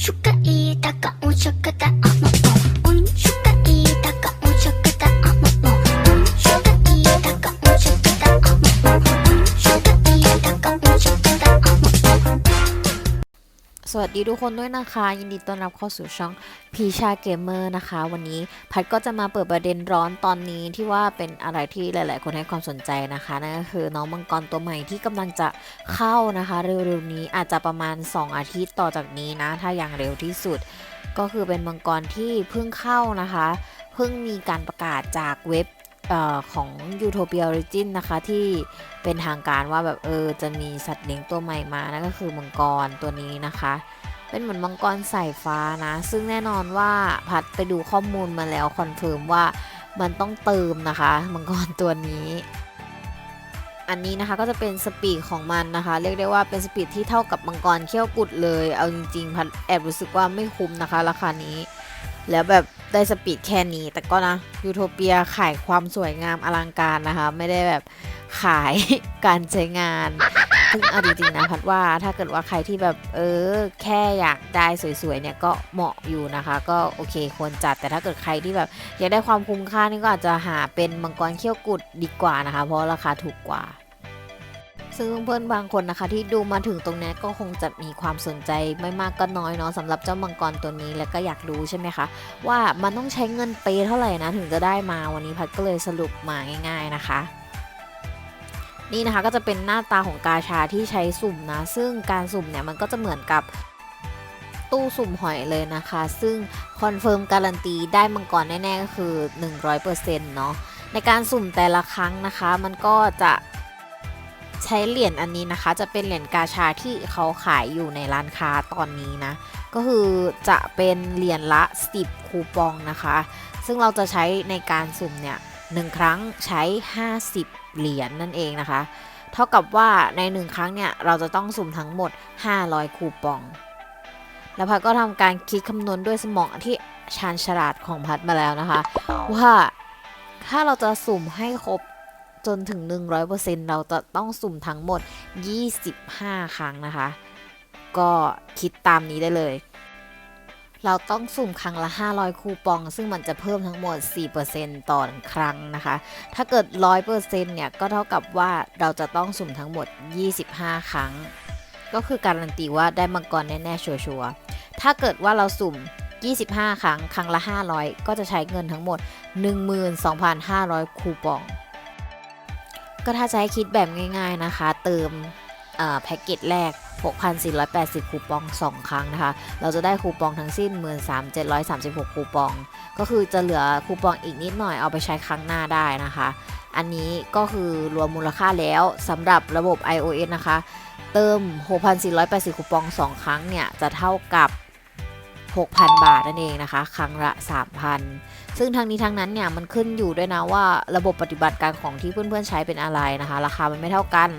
初回だか音社か สวัสดีทุกคนด้วยนะคะ ยินดีต้อนรับเข้าสู่ช่องพีชาเกมเมอร์นะคะ วันนี้พัดก็จะมาเปิดประเด็นร้อนตอนนี้ที่ว่าเป็นอะไรที่หลาย ๆ คนให้ความสนใจนะคะนั่นก็คือน้องมังกรตัวใหม่ที่กำลังจะเข้านะคะ เร็ว ๆ นี้อาจจะประมาณ 2 อาทิตย์ต่อจากนี้นะ ถ้าอย่างเร็วที่สุด ก็คือเป็นมังกรที่เพิ่งเข้านะคะ เพิ่งมีการประกาศจากเว็บ ออของ Utopia Origin นะคะ ที่เป็นทางการว่าแบบเออจะมีสัตว์เลี้ยงตัวใหม่มานั่นก็คือมังกรตัวนี้นะคะ เป็นเหมือนมังกรสายฟ้านะ ซึ่งแน่นอนว่าพัดไปดูข้อมูลมาแล้วคอนเฟิร์มว่ามันต้องเติมนะคะมังกรตัวนี้ อันนี้นะคะก็จะเป็นสปีดของมันนะคะ เรียกได้ว่าเป็นสปีดที่เท่ากับมังกรเขี้ยวกุดเลย เอาจริงๆพัดแอบรู้สึกว่าไม่คุ้มนะคะ ราคานี้ แล้วแบบ ได้สปีดแค่นี้ แต่ก็นะยูโทเปียขายความสวยงามอลังการนะคะ ไม่ได้แบบขายการใช้งานซึ่งเอาจริงๆนะพัดว่าถ้าเกิดว่าใครที่แบบเออแค่อยากได้สวยๆเนี่ยก็เหมาะอยู่นะคะ ก็โอเคควรจัดแต่ถ้าเกิดใครที่แบบอยากได้ความคุ้มค่านี่ก็อาจจะหาเป็นมังกรเขี้ยวกุดดีกว่านะคะ เพราะราคาถูกกว่า ซึ่งเพื่อนบางคนนะคะ ที่ดูมาถึงตรงนี้ก็คงจะมีความสนใจไม่มากก็น้อยเนาะสำหรับเจ้ามังกรตัวนี้แล้วก็อยากรู้ใช่ไหมคะว่ามันต้องใช้เงินเปย์เท่าไหร่นะถึงจะได้มาวันนี้พัดก็เลยสรุปมาง่าย ๆนะคะนี่นะคะก็จะเป็นหน้าตาของกาชาที่ใช้สุ่มนะ ซึ่งการสุ่มเนี่ยมันก็จะเหมือนกับตู้สุ่มหอยเลยนะคะ ซึ่งคอนเฟิร์มการันตีได้มังกรแน่ๆก็คือ 100%เนาะในการสุ่มแต่ละครั้งนะคะ มันก็จะ ใช้เหรียญอันนี้นะคะ จะเป็นเหรียญกาชาที่เขาขายอยู่ในร้านค้าตอนนี้นะ ก็คือจะเป็นเหรียญละ 10 คูปองนะคะ ซึ่งเราจะใช้ในการสุ่มเนี่ยหนึ่งครั้งใช้ 50 เหรียญนั่นเองนะคะ เท่ากับว่าในหนึ่งครั้งเนี่ยเราจะต้องสุ่มทั้งหมด 500 คูปอง แล้วพัดก็ทำการคิดคำนวณด้วยสมองที่ชาญฉลาดของพัดมาแล้วนะคะ ว่าถ้าเราจะสุ่มให้ครบ จนถึง 100%เราจะต้องสุ่มทั้งหมด 25 ครั้งนะคะ ก็คิดตามนี้ได้เลย เราต้องสุ่มครั้งละ 500 คูปอง ซึ่งมันจะเพิ่มทั้งหมด 4%ต่อครั้งนะคะ ถ้าเกิด 100%เนี่ยก็เท่ากับว่าเราจะต้องสุ่มทั้งหมด 25 ครั้ง ก็คือการันตีว่าได้มังกรแน่ๆชัวร์ๆถ้าเกิดว่าเราสุ่ม25 ครั้ง ครั้งละ 500 ก็จะใช้เงินทั้งหมด 12,500 คูปอง ก็ถ้าจะให้คิดแบบง่ายๆนะคะ เติมแพ็กเกจแรก 6,480 คูปอง 2 ครั้งนะคะ เราจะได้คูปองทั้งสิ้น 13,736 คูปอง ก็คือจะเหลือคูปองอีกนิดหน่อยเอาไปใช้ครั้งหน้าได้นะคะ อันนี้ก็คือรวมมูลค่าแล้วสำหรับระบบ iOS นะคะ เติม 6,480 คูปอง 2 ครั้งเนี่ย จะเท่ากับ 6,000 บาทนั่นเองนะคะ ครั้งละ 3,000 ซึ่งทั้งนี้ทั้งนั้นเนี่ยมันขึ้นอยู่ด้วยนะว่าระบบปฏิบัติการของที่เพื่อนๆใช้เป็นอะไรนะคะ ราคามันไม่เท่ากัน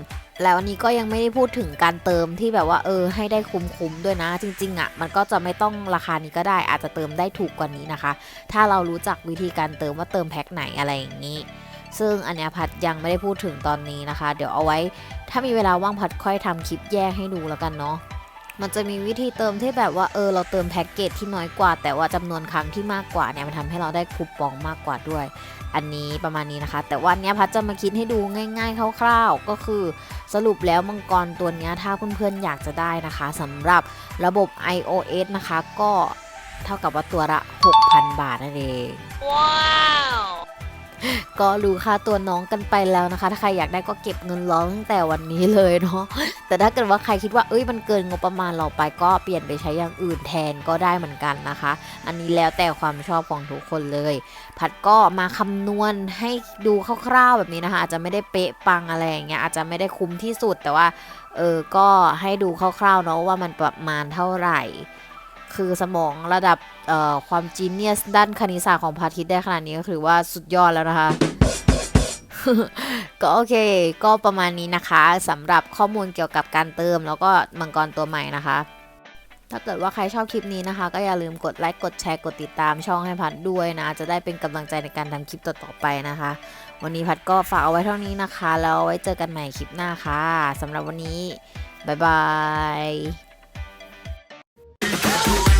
แล้วอันนี้ก็ยังไม่ได้พูดถึงการเติมที่แบบว่าเออให้ได้คุ้มๆด้วยนะ จริงๆอะ่ะมันก็จะไม่ต้องราคานี้ก็ได้อาจจะเติมได้ถูกกว่านี้นะคะ ถ้าเรารู้จักวิธีการเติมว่าเติมแพ็คไหนอะไรอย่างนี้ซึ่งอันเนี้ยพัดยังไม่ได้พูดถึงตอนนี้นะคะ เดี๋ยวเอาไว้ ถ้ามีเวลาว่างพัดค่อยทำคลิปแยกให้ดูแล้วกันเนาะ มันจะมีวิธีเติมที่แบบว่าเออเราเติมแพ็กเกจที่น้อยกว่า แต่ว่าจำนวนครั้งที่มากกว่าเนี่ยมันทำให้เราได้คูปองมากกว่าด้วย อันนี้ประมาณนี้นะคะ แต่วันนี้พัดจะมาคิดให้ดูง่าย ๆ คร่าว ๆ ก็คือสรุปแล้วมังกรตัวนี้ถ้าเพื่อนๆอยากจะได้นะคะสำหรับระบบ iOS นะคะ ก็เท่ากับว่าตัวละ 6,000 บาทนั่นเอง ก็รู้ค่าตัวน้องกันไปแล้วนะคะ ถ้าใครอยากได้ก็เก็บเงินร้องตั้งแต่วันนี้เลยเนาะแต่ถ้าเกิดว่าใครคิดว่าเอ้ยมันเกินงบประมาณเราไปก็เปลี่ยนไปใช้อย่างอื่นแทนก็ได้เหมือนกันนะคะ อันนี้แล้วแต่ความชอบของทุกคนเลยพัดก็มาคำนวณให้ดูคร่าวๆแบบนี้นะคะ อาจจะไม่ได้เป๊ะปังอะไรอย่างเงี้ยอาจจะไม่ได้คุ้มที่สุดแต่ว่าเออก็ให้ดูคร่าวๆเนาะว่ามันประมาณเท่าไหร่ คือสมองระดับความจีเนียสด้านคณิตศาสตร์ของพาทิตได้ขนาดนี้ก็ถือว่าสุดยอดแล้วนะคะ ก็โอเค ก็ประมาณนี้นะคะสำหรับข้อมูลเกี่ยวกับการเติม แล้วก็มังกรตัวใหม่นะคะ ถ้าเกิดว่าใครชอบคลิปนี้นะคะ ก็อย่าลืมกดไลค์กดแชร์กดติดตามช่องให้พัดด้วยนะ จะได้เป็นกำลังใจในการทำคลิปต่อๆไปนะคะ วันนี้พัดก็ฝากเอาไว้เท่านี้นะคะ แล้วไว้เจอกันใหม่คลิปหน้าค่ะสำหรับวันนี้บ๊ายบาย Thank you.